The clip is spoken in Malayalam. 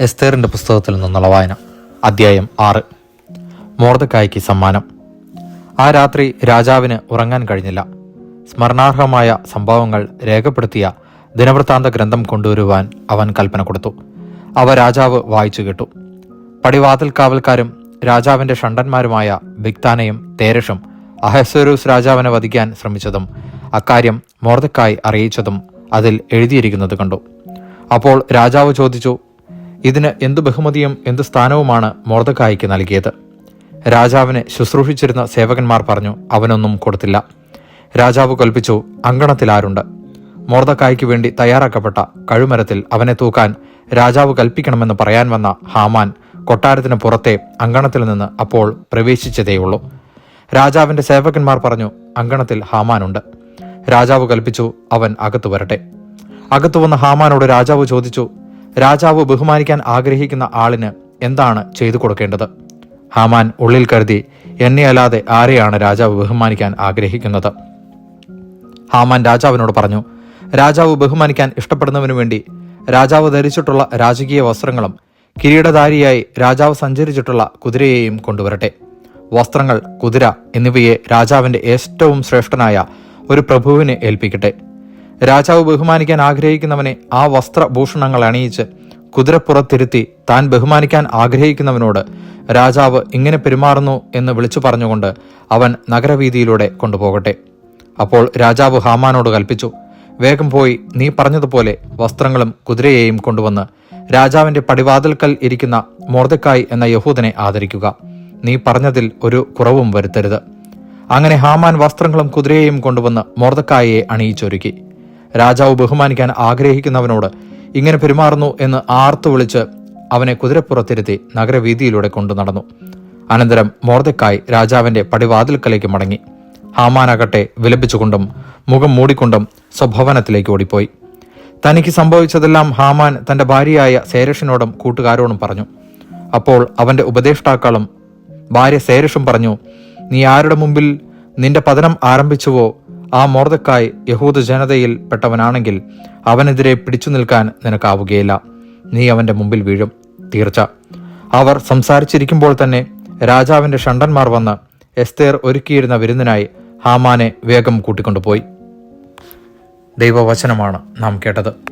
എസ്തേറിന്റെ പുസ്തകത്തിൽ നിന്നുള്ള വായന. അദ്ധ്യായം ആറ്. മോർദക്കായ്ക്ക് സമ്മാനം. ആ രാത്രി രാജാവിന് ഉറങ്ങാൻ കഴിഞ്ഞില്ല. സ്മരണാർഹമായ സംഭവങ്ങൾ രേഖപ്പെടുത്തിയ ദിനവൃത്താന്ത ഗ്രന്ഥം കൊണ്ടുവരുവാൻ അവൻ കൽപ്പന കൊടുത്തു. അവ രാജാവ് വായിച്ചു കേട്ടു. പടിവാതിൽ കാവൽക്കാരും രാജാവിന്റെ ഷണ്ടന്മാരുമായ ബിക്താനയും തേരഷും അഹസ്വരൂസ് രാജാവിനെ വധിക്കാൻ ശ്രമിച്ചതും അക്കാര്യം മോർദക്കായി അറിയിച്ചതും അതിൽ എഴുതിയിരിക്കുന്നത് കണ്ടു. അപ്പോൾ രാജാവ് ചോദിച്ചു ഇതിന് എന്ത് ബഹുമതിയും എന്ത് സ്ഥാനവുമാണ് മോർദക്കായിക്ക് നൽകിയത്. രാജാവിനെ ശുശ്രൂഷിച്ചിരുന്ന സേവകന്മാർ പറഞ്ഞു അവനൊന്നും കൊടുത്തില്ല. രാജാവ് കൽപ്പിച്ചു അങ്കണത്തിൽ ആരുണ്ട് മോർദക്കായ്ക്ക് വേണ്ടി തയ്യാറാക്കപ്പെട്ട കഴുമരത്തിൽ അവനെ തൂക്കാൻ രാജാവ് കൽപ്പിക്കണമെന്ന് പറയാൻ വന്ന ഹാമാൻ കൊട്ടാരത്തിന് പുറത്തെ അങ്കണത്തിൽ നിന്ന് അപ്പോൾ പ്രവേശിച്ചതേയുള്ളൂ. രാജാവിന്റെ സേവകന്മാർ പറഞ്ഞു അങ്കണത്തിൽ ഹാമാനുണ്ട്. രാജാവ് കൽപ്പിച്ചു അവൻ അകത്തു വരട്ടെ. അകത്തു വന്ന ഹാമാനോട് രാജാവ് ചോദിച്ചു രാജാവ് ബഹുമാനിക്കാൻ ആഗ്രഹിക്കുന്ന ആളിന് എന്താണ് ചെയ്തു കൊടുക്കേണ്ടത്? ഹാമാൻ ഉള്ളിൽ കരുതി എന്നെ അല്ലാതെ ആരെയാണ് രാജാവ് ബഹുമാനിക്കാൻ ആഗ്രഹിക്കുന്നത്? ഹാമാൻ രാജാവിനോട് പറഞ്ഞു രാജാവ് ബഹുമാനിക്കാൻ ഇഷ്ടപ്പെടുന്നവനു വേണ്ടി രാജാവ് ധരിച്ചിട്ടുള്ള രാജകീയ വസ്ത്രങ്ങളും കിരീടധാരിയായി രാജാവ് സഞ്ചരിച്ചിട്ടുള്ള കുതിരയെയും കൊണ്ടുവരട്ടെ. വസ്ത്രങ്ങൾ കുതിര എന്നിവയെ രാജാവിന്റെ ഏറ്റവും ശ്രേഷ്ഠനായ ഒരു പ്രഭുവിനെ ഏൽപ്പിക്കട്ടെ. രാജാവ് ബഹുമാനിക്കാൻ ആഗ്രഹിക്കുന്നവനെ ആ വസ്ത്രഭൂഷണങ്ങൾ അണിയിച്ച് കുതിരപ്പുറത്തിരുത്തി താൻ ബഹുമാനിക്കാൻ ആഗ്രഹിക്കുന്നവനോട് രാജാവ് ഇങ്ങനെ പെരുമാറുന്നു എന്ന് വിളിച്ചു പറഞ്ഞുകൊണ്ട് അവൻ നഗരവീതിയിലൂടെ കൊണ്ടുപോകട്ടെ. അപ്പോൾ രാജാവ് ഹാമാനോട് കൽപ്പിച്ചു വേഗം പോയി നീ പറഞ്ഞതുപോലെ വസ്ത്രങ്ങളും കുതിരയെയും കൊണ്ടുവന്ന് രാജാവിന്റെ പടിവാതിൽക്കൽ ഇരിക്കുന്ന മോർദക്കായ് എന്ന യഹൂദനെ ആദരിക്കുക. നീ പറഞ്ഞതിൽ ഒരു കുറവും വരുത്തരുത്. അങ്ങനെ ഹാമാൻ വസ്ത്രങ്ങളും കുതിരയെയും കൊണ്ടുവന്ന് മോർദക്കായെ അണിയിച്ചൊരുക്കി. രാജാവ് ബഹുമാനിക്കാൻ ആഗ്രഹിക്കുന്നവനോട് ഇങ്ങനെ പെരുമാറുന്നു എന്ന് ആർത്തു വിളിച്ച് അവനെ കുതിരപ്പുറത്തിരുത്തി നഗരവീതിയിലൂടെ കൊണ്ടു നടന്നു. അനന്തരം മോർദക്കായ് രാജാവിന്റെ പടിവാതിൽക്കലേക്ക് മടങ്ങി. ഹാമാനാകട്ടെ വിലപിച്ചുകൊണ്ടും മുഖം മൂടിക്കൊണ്ടും സ്വഭവനത്തിലേക്ക് ഓടിപ്പോയി. തനിക്ക് സംഭവിച്ചതെല്ലാം ഹാമാൻ തന്റെ ഭാര്യയായ സേരഷിനോടും കൂട്ടുകാരോടും പറഞ്ഞു. അപ്പോൾ അവന്റെ ഉപദേഷ്ടാക്കളും ഭാര്യ സേരഷും പറഞ്ഞു നീ ആരുടെ മുമ്പിൽ നിന്റെ പതനം ആരംഭിച്ചുവോ? ആ മോർദക്കായ് യഹൂദ ജനതയിൽ പെട്ടവനാണെങ്കിൽ അവനെതിരെ പിടിച്ചു നിൽക്കാൻ നിനക്കാവുകയില്ല. നീ അവന്റെ മുമ്പിൽ വീഴും. തീർച്ച. അവർ സംസാരിച്ചിരിക്കുമ്പോൾ തന്നെ രാജാവിന്റെ ഷണ്ടന്മാർ വന്ന് എസ്തേർ ഒരുക്കിയിരുന്ന വിരുന്നിനായി ഹാമാനെ വേഗം കൂട്ടിക്കൊണ്ടുപോയി. ദൈവവചനമാണ് നാം കേട്ടത്.